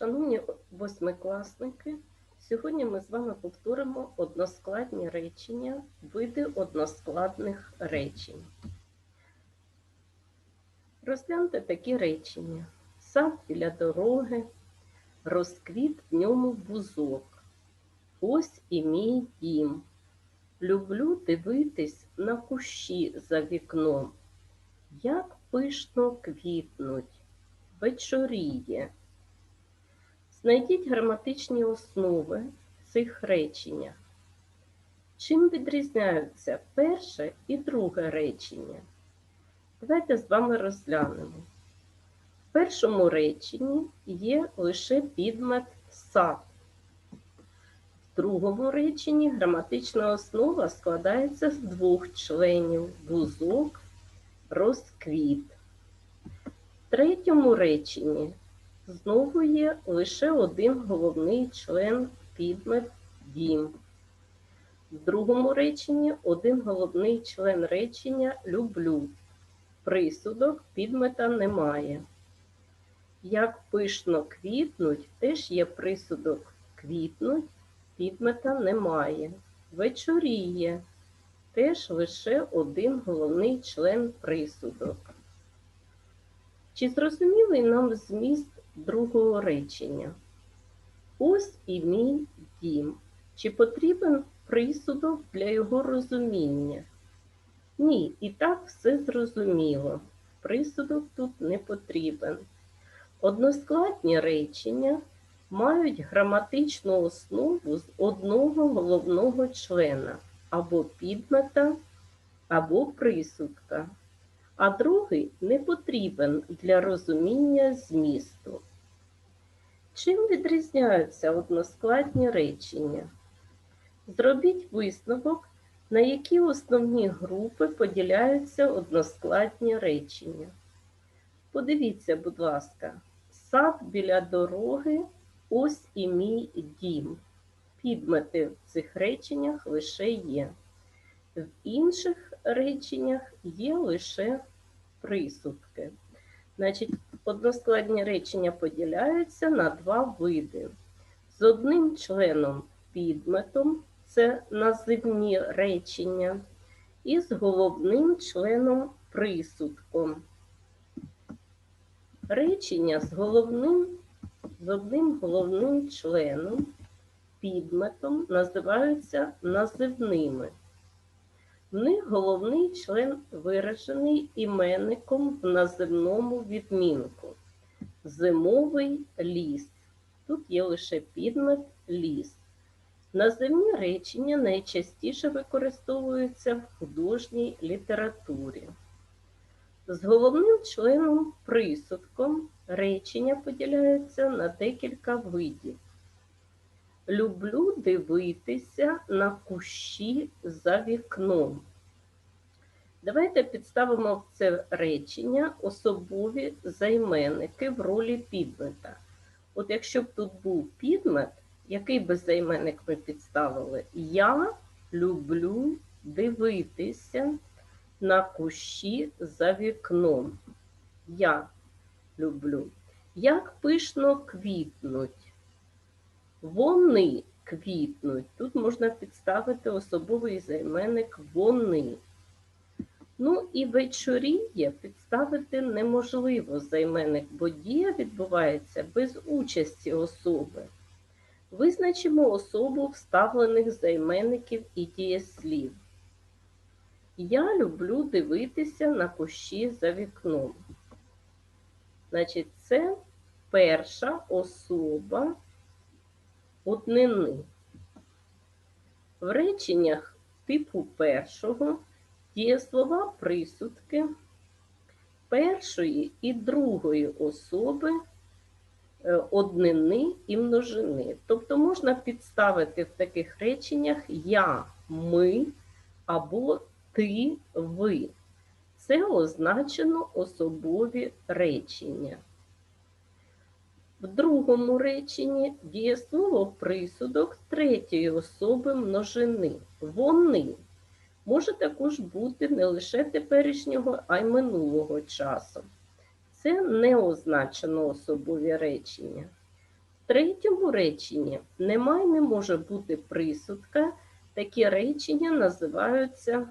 Шановні восьмикласники, сьогодні ми з вами повторимо односкладні речення, види односкладних речень. Розгляньте такі речення. Сад біля дороги, розквіт в ньому бузок. Ось і мій дім. Люблю дивитись на кущі за вікном. Як пишно квітнуть, вечоріє. Знайдіть граматичні основи цих речення. Чим відрізняються перше і друге речення? Давайте з вами розглянемо. В першому реченні є лише підмет сад. В другому реченні граматична основа складається з двох членів бузок, розквіт. В третьому реченні Знову є лише один головний член підмет дім. В другому реченні один головний член речення люблю. Присудок підмета немає. Як пишно квітнуть, теж є присудок квітнуть, підмета немає. Вечоріє теж лише один головний член присудок. Чи зрозумілий нам зміст другого речення. Ось і мій дім. Чи потрібен присудок для його розуміння? Ні, і так все зрозуміло. Присудок тут не потрібен. Односкладні речення мають граматичну основу з одного головного члена або підмета, або присудка а другий не потрібен для розуміння змісту. Чим відрізняються односкладні речення? Зробіть висновок, на які основні групи поділяються односкладні речення. Подивіться, будь ласка, сад біля дороги, ось і мій дім. Підмети в цих реченнях лише є. В інших реченнях є лише присудки. Значить, односкладні речення поділяються на два види. З одним членом підметом це називні речення, і з головним членом присудком. Речення з головним, з одним головним членом підметом називаються називними. В них головний член виражений іменником в наземному відмінку. Зимовий ліс. Тут є лише підмет ліс. Наземні речення найчастіше використовуються в художній літературі. З головним членом присудком речення поділяються на декілька видів. Люблю дивитися на кущі за вікном. Давайте підставимо в це речення особові займенники в ролі підмета. От якщо б тут був підмет, який би займенник ми підставили? Я люблю дивитися на кущі за вікном. Я люблю. Як пишно квітнуть. Вони квітнуть. Тут можна підставити особовий займенник вони. Ну і вечоріє підставити неможливо займенник, бо дія відбувається без участі особи. Визначимо особу вставлених займенників і дієслів. Я люблю дивитися на кущі за вікном. Значить, це перша особа однини. В реченнях типу першого дієслова присудки першої і другої особи е, однини і множини. Тобто можна підставити в таких реченнях я, ми або ти, ви. Це означено особові речення. В другому реченні дієслово присудок третьої особи множини. Вони може також бути не лише теперішнього, а й минулого часу. Це не означено особові речення. В третьому реченні немає, не може бути присудка. Такі речення називаються.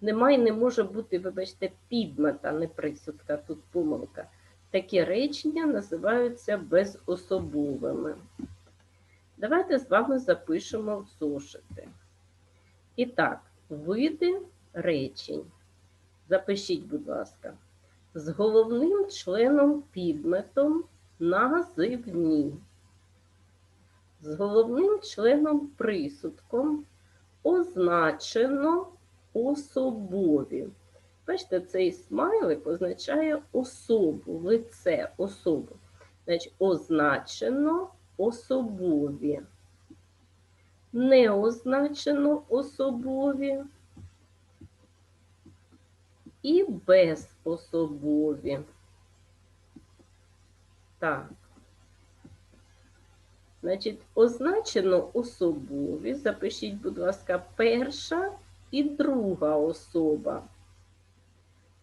Немає, не може бути, вибачте, підмета, не присудка, тут помилка. Такі речення називаються безособовими. Давайте з вами запишемо в зошити. І так, види речень. Запишіть, будь ласка, з головним членом підметом називні. З головним членом присудком означено особові. Бачите, цей смайлик означає особу, лице, особу. Значить, означено особові. Не означено особові і безособові. Так. Значить, означено особові. Запишіть, будь ласка, перша і друга особа.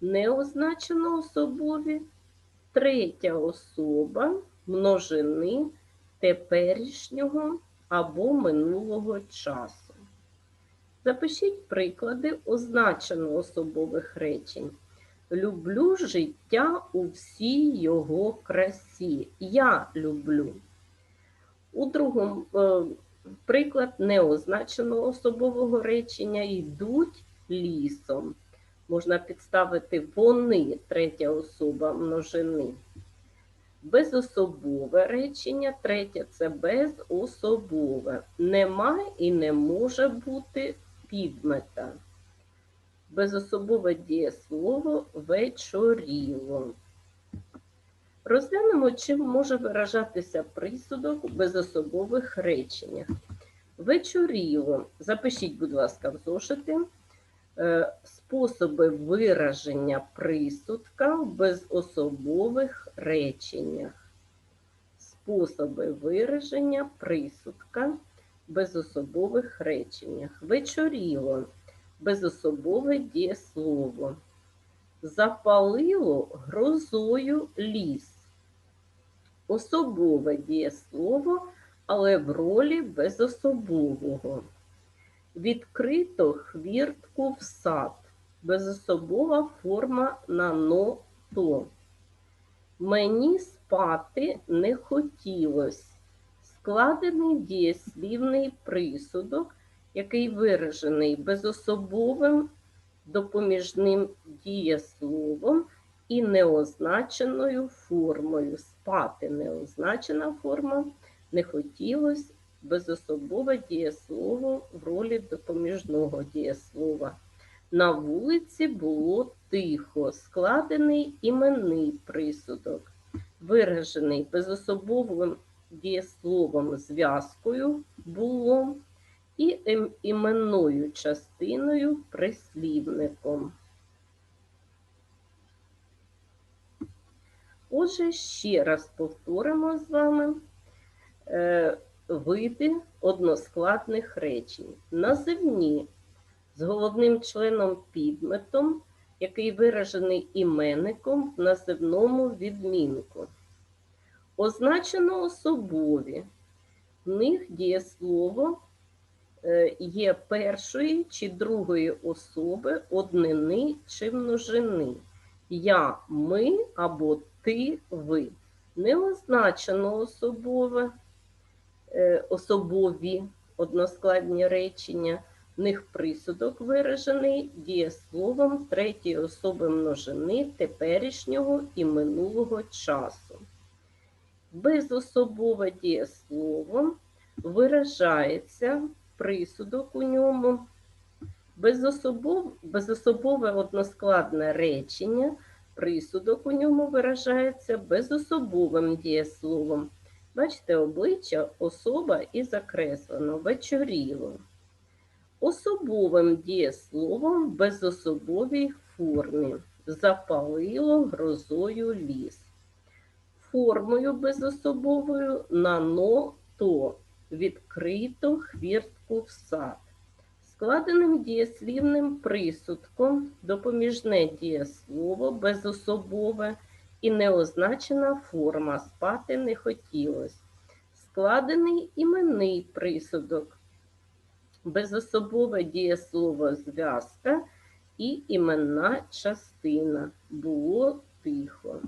Не означено особові, третя особа множини теперішнього або минулого часу. Запишіть приклади означено особових речень. Люблю життя у всій його красі. Я люблю. У другому е, приклад неозначеного особового речення йдуть лісом. Можна підставити вони, третя особа множини. Безособове речення, третє це безособове. Нема і не може бути підмета. Безособове дієслово вечоріло. Розглянемо, чим може виражатися присудок у безособових реченнях. Вечоріло. Запишіть, будь ласка, в зошити способи вираження присудка в безособових реченнях. Способи вираження присудка в безособових реченнях. Вечоріло безособове дієслово запалило грозою ліс. Особове дієслово, але в ролі безособового. Відкрито хвіртку в сад. Безособова форма на но. Мені спати не хотілось. Складений дієслівний присудок, який виражений безособовим допоміжним дієсловом і неозначеною формою. Спати неозначена форма, не хотілося безособове дієслово в ролі допоміжного дієслова. На вулиці було тихо, складений іменний присудок, виражений безособовим дієсловом зв'язкою було і іменною частиною прислівником. Отже, ще раз повторимо з вами е, види односкладних речень. Називні з головним членом підметом, який виражений іменником в називному відмінку. Означено особові. В них дієслово е, є першої чи другої особи, однини чи множини. Я, ми або ти, ви. Не означено особове, особові односкладні речення. В них присудок виражений дієсловом третьої особи множини теперішнього і минулого часу. Безособове дієслово виражається присудок у ньому. Безособов, безособове односкладне речення, присудок у ньому виражається безособовим дієсловом. Бачите, обличчя особа і закреслено вечоріло. Особовим дієсловом в безособовій формі запалило грозою ліс. Формою безособовою нано то відкрито хвіртку в сад. Складеним дієслівним присудком допоміжне дієслово безособове і неозначена форма спати не хотілось. Складений іменний присудок, безособове дієслово зв'язка і іменна частина. Було тихо.